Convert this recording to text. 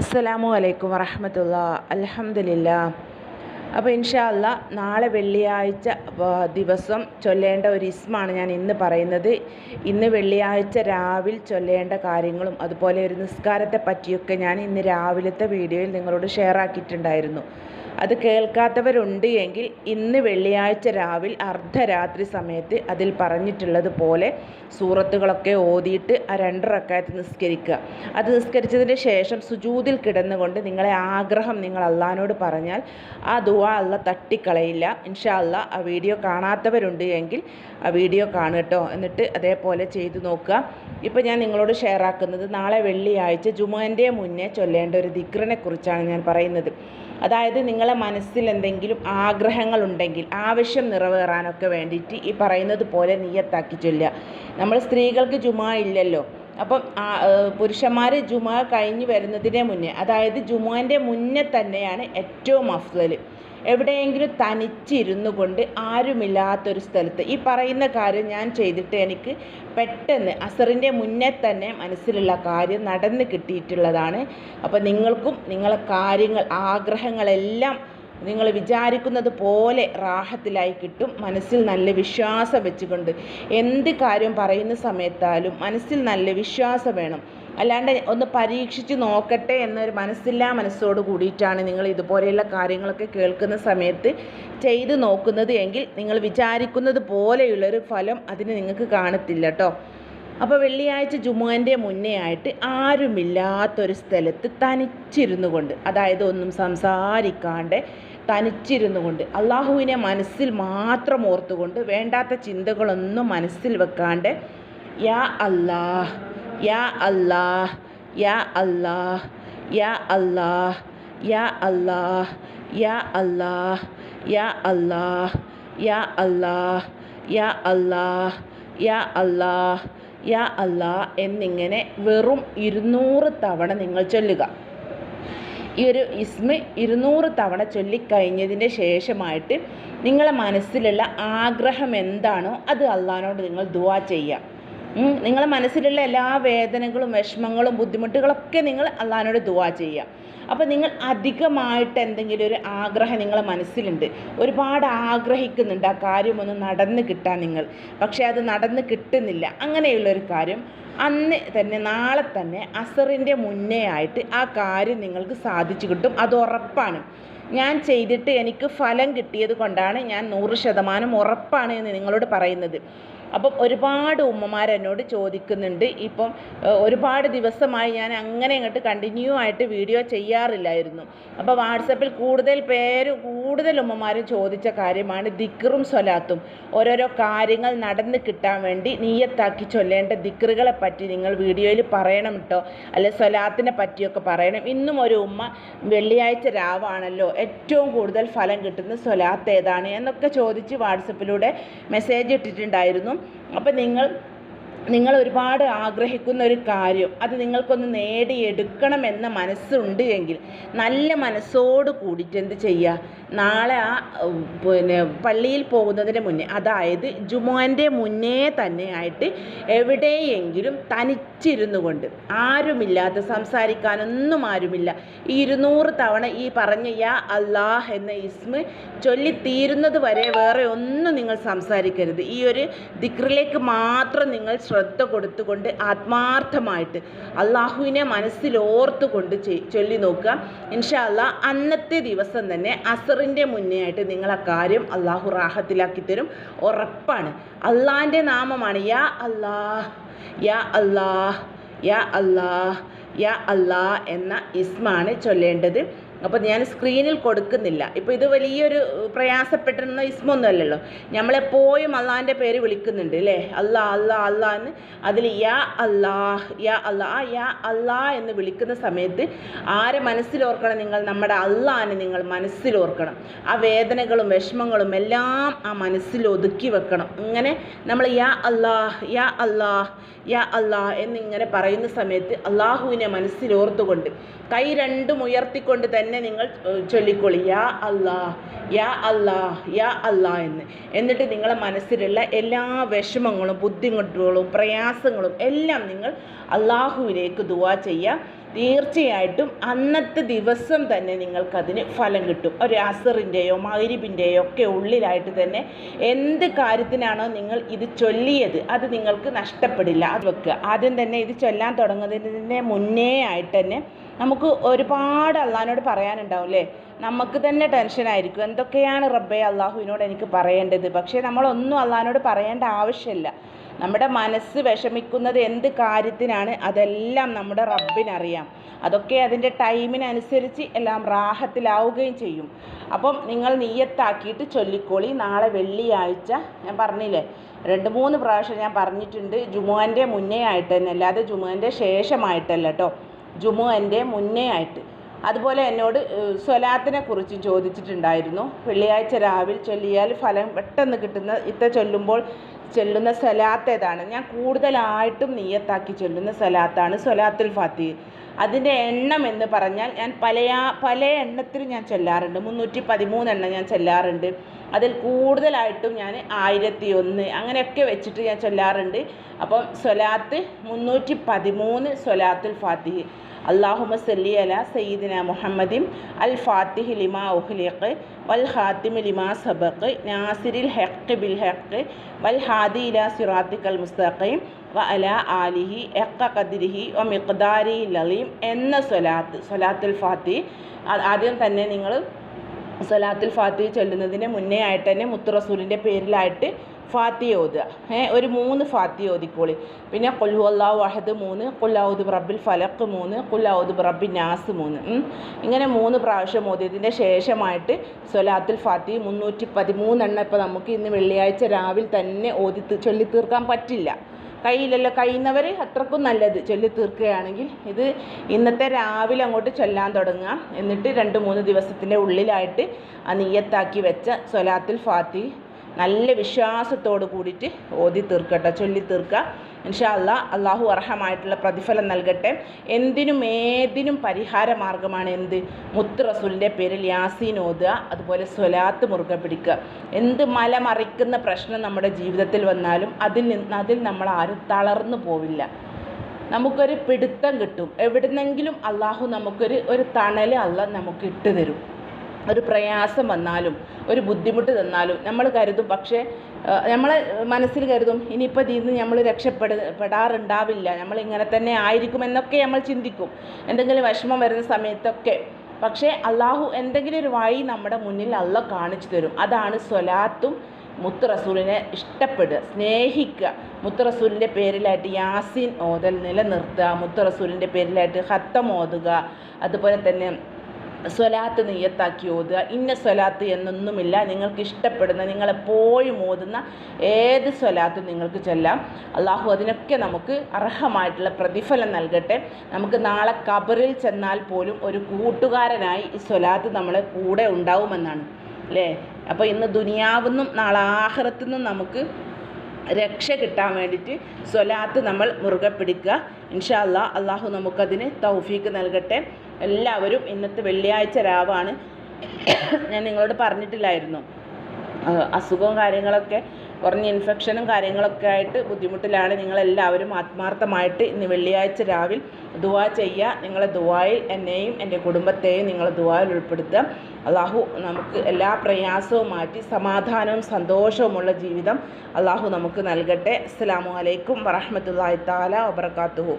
അസ്സലാമു അലൈക്കും വറഹമത്തുള്ള. അലഹമില്ല അപ്പോൾ ഇൻഷാ അല്ല നാളെ വെള്ളിയാഴ്ച ദിവസം ചൊല്ലേണ്ട ഒരു ഇസ്മാണ് ഞാൻ ഇന്ന് പറയുന്നത്. ഇന്ന് വെള്ളിയാഴ്ച രാവിലെ ചൊല്ലേണ്ട കാര്യങ്ങളും അതുപോലെ ഒരു നിസ്കാരത്തെ പറ്റിയൊക്കെ ഞാൻ ഇന്ന് രാവിലത്തെ വീഡിയോയിൽ നിങ്ങളോട് ഷെയർ ആക്കിയിട്ടുണ്ടായിരുന്നു. അത് കേൾക്കാത്തവരുണ്ട് എങ്കിൽ ഇന്ന് വെള്ളിയാഴ്ച രാവിലെ അർദ്ധരാത്രി സമയത്ത് അതിൽ പറഞ്ഞിട്ടുള്ളത് പോലെ സൂറത്തുകളൊക്കെ ഓതിയിട്ട് ആ രണ്ട് റക്കായത്ത് നിസ്കരിക്കുക. അത് നിസ്കരിച്ചതിന് ശേഷം സുജൂതിൽ കിടന്നുകൊണ്ട് നിങ്ങളെ ആഗ്രഹം നിങ്ങൾ അള്ളഹാനോട് പറഞ്ഞാൽ ആ ദുവ അല്ല തട്ടിക്കളയില്ല. ഇൻഷാ അല്ല ആ വീഡിയോ കാണാത്തവരുണ്ട് എങ്കിൽ ആ വീഡിയോ കാണുക എന്നിട്ട് അതേപോലെ ചെയ്തു നോക്കുക. ഇപ്പോൾ ഞാൻ നിങ്ങളോട് ഷെയർ ആക്കുന്നത് നാളെ വെള്ളിയാഴ്ച ജുമാന്റെ മുന്നേ ചൊല്ലേണ്ട ഒരു ദിക്റിനെ കുറിച്ചാണ് ഞാൻ പറയുന്നത്. അതായത് നിങ്ങളെ മനസ്സിൽ എന്തെങ്കിലും ആഗ്രഹങ്ങളുണ്ടെങ്കിൽ ആവശ്യം നിറവേറാനൊക്കെ വേണ്ടിയിട്ട് ഈ പറയുന്നത് പോലെ നീയത്താക്കി ചൊല്ലുക. നമ്മൾ സ്ത്രീകൾക്ക് ജുമാ ഇല്ലല്ലോ. അപ്പം പുരുഷന്മാർ ജുമാ കഴിഞ്ഞ് വരുന്നതിനെ മുന്നേ അതായത് ജുമാന്റെ മുന്നേ തന്നെയാണ് ഏറ്റവും അഫ്സൽ എവിടെയെങ്കിലും തനിച്ചിരുന്നു കൊണ്ട് ആരുമില്ലാത്തൊരു സ്ഥലത്ത്. ഈ പറയുന്ന കാര്യം ഞാൻ ചെയ്തിട്ട് എനിക്ക് പെട്ടെന്ന് അസറിന്റെ മുന്നേ തന്നെ മനസ്സിലുള്ള കാര്യം നടന്ന് കിട്ടിയിട്ടുള്ളതാണ്. അപ്പോൾ നിങ്ങൾക്കും നിങ്ങളെ കാര്യങ്ങൾ ആഗ്രഹങ്ങളെല്ലാം നിങ്ങൾ വിചാരിക്കുന്നത് പോലെ റാഹത്തിലായി കിട്ടും. മനസ്സിൽ നല്ല വിശ്വാസം വെച്ചുകൊണ്ട് എന്ത് കാര്യം പറയുന്ന സമയത്താലും മനസ്സിൽ നല്ല വിശ്വാസം വേണം. അല്ലാണ്ട് ഒന്ന് പരീക്ഷിച്ച് നോക്കട്ടെ എന്നൊരു മനസ്സില്ലാ മനസ്സോട് കൂടിയിട്ടാണ് നിങ്ങൾ ഇതുപോലെയുള്ള കാര്യങ്ങളൊക്കെ കേൾക്കുന്ന സമയത്ത് ചെയ്ത് നോക്കുന്നത് എങ്കിൽ നിങ്ങൾ വിചാരിക്കുന്നത് പോലെയുള്ളൊരു ഫലം അതിന് നിങ്ങൾക്ക് കാണത്തില്ല കേട്ടോ. അപ്പോൾ വെള്ളിയാഴ്ച ജുമുവിന്റെ മുന്നേ ആയിട്ട് ആരുമില്ലാത്തൊരു സ്ഥലത്ത് തനിച്ചിരുന്നു കൊണ്ട് അതായത് ഒന്നും സംസാരിക്കാണ്ട് തനിച്ചിരുന്നു കൊണ്ട് അള്ളാഹുവിനെ മനസ്സിൽ മാത്രം ഓർത്തുകൊണ്ട് വേണ്ടാത്ത ചിന്തകളൊന്നും മനസ്സിൽ വെക്കാണ്ട് യാ അല്ലാഹ് യാ അല്ലാഹ് യാ അല്ലാഹ് യാ അല്ലാഹ് യാ അല്ലാഹ് യാ അല്ലാഹ് യാ അല്ലാഹ് യാ അല്ലാഹ് യാ അല്ലാഹ് യാ അല്ലാഹ് യാ അല്ലാ എന്നിങ്ങനെ വെറും ഇരുന്നൂറ് തവണ നിങ്ങൾ ചൊല്ലുക. ഈ ഒരു ഇസ്മ ഇരുന്നൂറ് തവണ ചൊല്ലിക്കഴിഞ്ഞതിന്റെ ശേഷമായിട്ട് നിങ്ങളെ മനസ്സിലുള്ള ആഗ്രഹം എന്താണോ അത് അള്ളഹാനോട് നിങ്ങൾ ദുവാ ചെയ്യുക. ഉം, നിങ്ങളെ മനസ്സിലുള്ള എല്ലാ വേദനകളും വിഷമങ്ങളും ബുദ്ധിമുട്ടുകളൊക്കെ നിങ്ങൾ അള്ളഹാനോട് ദുവാ ചെയ്യുക. അപ്പോൾ നിങ്ങൾ അധികമായിട്ട് എന്തെങ്കിലും ഒരു ആഗ്രഹം നിങ്ങളെ മനസ്സിലുണ്ട്. ഒരുപാട് ആഗ്രഹിക്കുന്നുണ്ട് ആ കാര്യമൊന്ന് നടന്ന് കിട്ടാൻ നിങ്ങൾ. പക്ഷേ അത് നടന്ന് കിട്ടുന്നില്ല. അങ്ങനെയുള്ളൊരു കാര്യം അന്ന് തന്നെ നാളെ തന്നെ അസറിന്റെ മുന്നേ ആയിട്ട് ആ കാര്യം നിങ്ങൾക്ക് സാധിച്ചു കിട്ടും. അത് ഉറപ്പാണ്. ഞാൻ ചെയ്തിട്ട് എനിക്ക് ഫലം കിട്ടിയത് കൊണ്ടാണ് ഞാൻ നൂറ് ശതമാനം ഉറപ്പാണ് എന്ന് നിങ്ങളോട് പറയുന്നത്. അപ്പം ഒരുപാട് ഉമ്മമാരെന്നോട് ചോദിക്കുന്നുണ്ട്. ഇപ്പം ഒരുപാട് ദിവസമായി ഞാൻ അങ്ങനെ ഇങ്ങോട്ട് കണ്ടിന്യൂ ആയിട്ട് വീഡിയോ ചെയ്യാറില്ലായിരുന്നു. അപ്പോൾ വാട്സപ്പിൽ കൂടുതൽ പേര് കൂടുതൽ ഉമ്മമാരും ചോദിച്ച കാര്യമാണ് ദിക്റും സ്വലാത്തും. ഓരോരോ കാര്യങ്ങൾ നടന്ന് കിട്ടാൻ വേണ്ടി നീയത്താക്കി ചൊല്ലേണ്ട ദിക്റുകളെ പറ്റി നിങ്ങൾ വീഡിയോയിൽ പറയണം കേട്ടോ അല്ലെ സ്വലാത്തിനെ പറ്റിയൊക്കെ പറയണം. ഇന്നും ഒരു ഉമ്മ വെള്ളിയാഴ്ച രാവാണല്ലോ. ഏറ്റവും കൂടുതൽ ഫലം കിട്ടുന്ന സ്വലാത്ത് ഏതാണ് എന്നൊക്കെ ചോദിച്ച് വാട്സപ്പിലൂടെ മെസ്സേജ് ഇട്ടിട്ടുണ്ടായിരുന്നു. അപ്പം നിങ്ങൾ നിങ്ങൾ ഒരുപാട് ആഗ്രഹിക്കുന്ന ഒരു കാര്യം അത് നിങ്ങൾക്കൊന്ന് നേടിയെടുക്കണമെന്ന മനസ്സുണ്ട് എങ്കിൽ നല്ല മനസ്സോട് കൂടിയിട്ട് എന്ത് ചെയ്യുക നാളെ ആ പിന്നെ പള്ളിയിൽ പോകുന്നതിന് മുന്നേ അതായത് ജുമോന്റെ മുന്നേ തന്നെ ആയിട്ട് എവിടെയെങ്കിലും തനിച്ചിരുന്നു കൊണ്ട് ആരുമില്ലാത്ത സംസാരിക്കാനൊന്നും ആരുമില്ല. ഈ ഇരുന്നൂറ് തവണ ഈ പറഞ്ഞ യാ അല്ലാഹ് എന്ന ഇസ്മ ചൊല്ലിത്തീരുന്നത് വരെ വേറെ ഒന്നും നിങ്ങൾ സംസാരിക്കരുത്. ഈ ഒരു ദിക്റിലേക്ക് മാത്രം നിങ്ങൾ ശ്രദ്ധ കൊടുത്തുകൊണ്ട് ആത്മാർത്ഥമായിട്ട് അള്ളാഹുവിനെ മനസ്സിലോർത്തുകൊണ്ട് ചൊല്ലി നോക്കുക. ഇൻഷാ അല്ലാ അന്നത്തെ ദിവസം തന്നെ അസറിന്റെ മുന്നേ ആയിട്ട് നിങ്ങൾ ആ കാര്യം അള്ളാഹു റാഹത്തിലാക്കി തരും. ഉറപ്പാണ്. അള്ളാഹിന്റെ നാമമാണ് യാ അല്ലാഹ് യാ അല്ലാഹ് യാ അല്ലാഹ് യാ അല്ലാ എന്ന ഇസ്മാണ് ചൊല്ലേണ്ടത്. അപ്പോൾ ഞാൻ സ്ക്രീനിൽ കൊടുക്കുന്നില്ല. ഇപ്പോൾ ഇത് വലിയൊരു പ്രയാസപ്പെട്ടിരുന്ന ഇസ്മൊന്നും അല്ലല്ലോ നമ്മളെപ്പോഴും അള്ളാഹിന്റെ പേര് വിളിക്കുന്നുണ്ട് അല്ലേ അല്ലാ അല്ലാ അല്ലാ എന്ന്. അതിൽ യാ അല്ലാഹ് യാ അല്ലാ യാ അല്ലാ എന്ന് വിളിക്കുന്ന സമയത്ത് ആരെ മനസ്സിലോർക്കണം? നിങ്ങൾ നമ്മുടെ അള്ളാഹിനെ നിങ്ങൾ മനസ്സിലോർക്കണം. ആ വേദനകളും വിഷമങ്ങളും എല്ലാം ആ മനസ്സിൽ ഒതുക്കി വെക്കണം. ഇങ്ങനെ നമ്മൾ യാ അല്ലാഹ് യാ അല്ലാഹ് യാ അല്ലാഹ് എന്നിങ്ങനെ പറയുന്ന സമയത്ത് അള്ളാഹുവിനെ മനസ്സിലോർത്തുകൊണ്ട് കൈ രണ്ടും ഉയർത്തിക്കൊണ്ട് തന്നെ നിങ്ങൾ ഏഹ്, ചൊല്ലിക്കൊള്ളി. യാ അല്ലാ യാ അല്ലാ യാ അല്ലാ എന്ന്. എന്നിട്ട് നിങ്ങളെ മനസ്സിലുള്ള എല്ലാ വിഷമങ്ങളും ബുദ്ധിമുട്ടുകളും പ്രയാസങ്ങളും എല്ലാം നിങ്ങൾ അള്ളാഹുവിലേക്ക് ദുവാ ചെയ്യുക. തീർച്ചയായിട്ടും അന്നത്തെ ദിവസം തന്നെ നിങ്ങൾക്കതിന് ഫലം കിട്ടും. ഒരു അസറിന്റെയോ മൈരിബിന്റെയോ ഒക്കെ ഉള്ളിലായിട്ട് തന്നെ എന്ത് കാര്യത്തിനാണോ നിങ്ങൾ ഇത് ചൊല്ലിയത് അത് നിങ്ങൾക്ക് നഷ്ടപ്പെടില്ല. അത് വെക്കുക. ആദ്യം തന്നെ ഇത് ചൊല്ലാൻ തുടങ്ങുന്നതിന് മുന്നേ ആയിട്ട് തന്നെ നമുക്ക് ഒരുപാട് അള്ളഹാനോട് പറയാനുണ്ടാവും അല്ലേ നമുക്ക് തന്നെ ടെൻഷനായിരിക്കും എന്തൊക്കെയാണ് റബ്ബെ അള്ളാഹുവിനോട് എനിക്ക് പറയേണ്ടത്? പക്ഷേ നമ്മളൊന്നും അള്ളഹാനോട് പറയേണ്ട ആവശ്യമില്ല നമ്മുടെ മനസ്സ് വിഷമിക്കുന്നത് എന്ത് കാര്യത്തിനാണ്? അതെല്ലാം നമ്മുടെ റബ്ബിനറിയാം. അതൊക്കെ അതിന്റെ ടൈമിനനുസരിച്ച് എല്ലാം റാഹത്തിലാവുകയും ചെയ്യും. അപ്പം നിങ്ങൾ നീയത്താക്കിയിട്ട് ചൊല്ലിക്കോളി. നാളെ വെള്ളിയാഴ്ച ഞാൻ പറഞ്ഞില്ലേ? രണ്ട് മൂന്ന് പ്രാവശ്യം ഞാൻ പറഞ്ഞിട്ടുണ്ട്. ജുമുഅന്റെ മുന്നേ ആയിട്ട് തന്നെ അല്ലാതെ ജുമുഅന്റെ ശേഷമായിട്ടല്ല കേട്ടോ ജുമുഅന്റെ മുന്നേ ആയിട്ട്. അതുപോലെ എന്നോട് സ്വലാത്തിനെ കുറിച്ച് ചോദിച്ചിട്ടുണ്ടായിരുന്നു. വെള്ളിയാഴ്ച രാവിലെ ചൊല്ലിയാൽ ഫലം പെട്ടെന്ന് കിട്ടുന്ന ഇത്ത ചൊല്ലുമ്പോൾ ചൊല്ലുന്ന സ്വലാത്ത് ഏതാണ്? ഞാൻ കൂടുതലായിട്ടും നീയത്താക്കി ചൊല്ലുന്ന സ്വലാത്താണ് സ്വലാത്തുൽ ഫാത്തി അതിന്റെ എണ്ണം എന്ന് പറഞ്ഞാൽ ഞാൻ പല പല എണ്ണത്തിൽ ഞാൻ ചൊല്ലാറുണ്ട്. മുന്നൂറ്റി പതിമൂന്ന് എണ്ണം ഞാൻ ചൊല്ലാറുണ്ട്. അതിൽ കൂടുതലായിട്ടും ഞാൻ ആയിരത്തി ഒന്ന് അങ്ങനെയൊക്കെ വെച്ചിട്ട് ഞാൻ ചൊല്ലാറുണ്ട്. അപ്പം സ്വലാത്ത് മുന്നൂറ്റി പതിമൂന്ന് സ്വലാത്തുൽ ഫാത്തിഹ്. അള്ളാഹുമ സല്ലി അല സയ്യിദിന മുഹമ്മദിൻ അൽ ഫാത്തിഹ് ലിമാ ഉഹ്ലിഖ് വൽ ഹാത്തിമ ലിമാ സബക്ക് നാസിരിൽ ഹെക്ക് ബിൽ ഹെക്ക് വൽ ഹാദി ഇല സിറാത്തിക്കൽ മുസ്തഖീം വ അല ആലിഹി എക്ക കദിരിഹി വ മിഖ്ദാരി ലളീം എന്ന സ്വലാത്ത് സ്വലാത്തുൽ ഫാത്തിഹ്. ആദ്യം തന്നെ നിങ്ങൾ സ്വലാത്തുൽ ഫാത്തിഹ് ചൊല്ലുന്നതിന് മുന്നേ ആയിട്ട് തന്നെ മുത്തു റസൂലിന്റെ പേരിലായിട്ട് ഫാത്തിഹ ഓതുക. ഏ ഒരു മൂന്ന് ഫാത്തിഹ ഓതിക്കോളി. പിന്നെ കൊല്ലു അള്ളാഹു വഹദ് മൂന്ന് കൊല്ലാവുദ് റബ്ബിൽ ഫലക്ക് മൂന്ന് കൊല്ലാവുദ് റബ്ബി നാസ് മൂന്ന്. ഇങ്ങനെ മൂന്ന് പ്രാവശ്യം ഓതിയതിന്റെ ശേഷമായിട്ട് സ്വലാത്തുൽ ഫാത്തി മുന്നൂറ്റി പതിമൂന്നെണ്ണം ഇപ്പോൾ നമുക്ക് ഇന്ന് വെള്ളിയാഴ്ച രാവിലെ തന്നെ ഓതി ചൊല്ലി തീർക്കാൻ പറ്റില്ല. കയ്യിലല്ല കഴിയുന്നവർ അത്രക്കും നല്ലത്. ചൊല്ലി തീർക്കുകയാണെങ്കിൽ ഇത് ഇന്നത്തെ രാവിലെ അങ്ങോട്ട് ചൊല്ലാൻ തുടങ്ങുക എന്നിട്ട് രണ്ട് മൂന്ന് ദിവസത്തിന്റെ ഉള്ളിലായിട്ട് ആ നീയത്താക്കി വെച്ച സൊലാത്തിൽ ഫാത്തി നല്ല വിശ്വാസത്തോട് കൂടിയിട്ട് ഓതി തീർക്കട്ടെ. ചൊല്ലി തീർക്കുക. ഇൻഷാ അല്ലാ അള്ളാഹു അർഹമായിട്ടുള്ള പ്രതിഫലം നൽകട്ടെ. എന്തിനും ഏതിനും പരിഹാര മാർഗമാണ് എന്ത്? മുത്ത് റസൂലിന്റെ പേരിൽ യാസീൻ ഓതുക അതുപോലെ സ്വലാത്ത് മുറുകെ പിടിക്കുക. എന്ത് മലമറിക്കുന്ന പ്രശ്നം നമ്മുടെ ജീവിതത്തിൽ വന്നാലും അതിൽ നിന്ന് അതിൽ നമ്മൾ ആരും തളർന്നു പോവില്ല. നമുക്കൊരു പിടുത്തം കിട്ടും. എവിടുന്നെങ്കിലും അള്ളാഹു നമുക്കൊരു ഒരു തണൽ അല്ല നമുക്ക് ഇട്ട് തരും ഒരു പ്രയാസം വന്നാലും ഒരു ബുദ്ധിമുട്ട് തന്നാലും നമ്മൾ കരുതും. പക്ഷേ നമ്മൾ മനസ്സിൽ കരുതും ഇനിയിപ്പോൾ ഇതിൽ നിന്ന് നമ്മൾ രക്ഷപ്പെട പെടാറുണ്ടാവില്ല. നമ്മൾ ഇങ്ങനെ തന്നെ ആയിരിക്കും എന്നൊക്കെ നമ്മൾ ചിന്തിക്കും. എന്തെങ്കിലും വിഷമം വരുന്ന സമയത്തൊക്കെ. പക്ഷേ അള്ളാഹു എന്തെങ്കിലും ഒരു വഴി നമ്മുടെ മുന്നിൽ അള്ള കാണിച്ചു തരും. അതാണ് സ്വലാത്തും മുത്ത് റസൂലിനെ ഇഷ്ടപ്പെടുക സ്നേഹിക്കുക. മുത്ത് റസൂലിന്റെ പേരിലായിട്ട് യാസിൻ ഓതൽ നിലനിർത്തുക മുത്ത് റസൂലിന്റെ പേരിലായിട്ട് ഹത്തം ഓതുക. അതുപോലെ തന്നെ സ്വലാത്ത് നെയ്യത്താക്കി ഓതുക. ഇന്ന സ്വലാത്ത് എന്നൊന്നുമില്ല. നിങ്ങൾക്ക് ഇഷ്ടപ്പെടുന്ന നിങ്ങളെപ്പോഴും ഓതുന്ന ഏത് സ്വലാത്ത് നിങ്ങൾക്ക് ചെല്ലാം. അള്ളാഹു അതിനൊക്കെ നമുക്ക് അർഹമായിട്ടുള്ള പ്രതിഫലം നൽകട്ടെ. നമുക്ക് നാളെ കബറിൽ ചെന്നാൽ പോലും ഒരു കൂട്ടുകാരനായി ഈ സ്വലാത്ത് നമ്മളെ കൂടെ ഉണ്ടാവുമെന്നാണ്. അല്ലേ? അപ്പോൾ ഇന്ന് ദുനിയാവുന്നും നാളെ ആഹ്റത്തുനിന്നും നമുക്ക് രക്ഷ കിട്ടാൻ വേണ്ടിയിട്ട് സ്വലാത്ത് നമ്മൾ മുറുകെ പിടിക്കുക. ഇൻഷാ അല്ലാ അള്ളാഹു നമുക്കതിന് തൗഫീക്ക് നൽകട്ടെ. എല്ലാവരും ഇന്നത്തെ വെള്ളിയാഴ്ച രാവാണ്. ഞാൻ നിങ്ങളോട് പറഞ്ഞിട്ടില്ലായിരുന്നു. അസുഖവും കാര്യങ്ങളൊക്കെ കുറഞ്ഞ ഇൻഫെക്ഷനും കാര്യങ്ങളൊക്കെ ആയിട്ട് ബുദ്ധിമുട്ടിലാണ് നിങ്ങളെല്ലാവരും ആത്മാർത്ഥമായിട്ട് ഇന്ന് വെള്ളിയാഴ്ച രാവിലെ ദുവാ ചെയ്യുക നിങ്ങളെ ദുവായിൽ എന്നെയും എന്റെ കുടുംബത്തെയും നിങ്ങൾ ദുവായിൽ ഉൾപ്പെടുത്തുക. അള്ളാഹു നമുക്ക് എല്ലാ പ്രയാസവും മാറ്റി സമാധാനവും സന്തോഷവുമുള്ള ജീവിതം അള്ളാഹു നമുക്ക് നൽകട്ടെ. അസ്സാം വലൈക്കും വറഹമത്തല്ലാ താല വബർക്കാത്തുഹു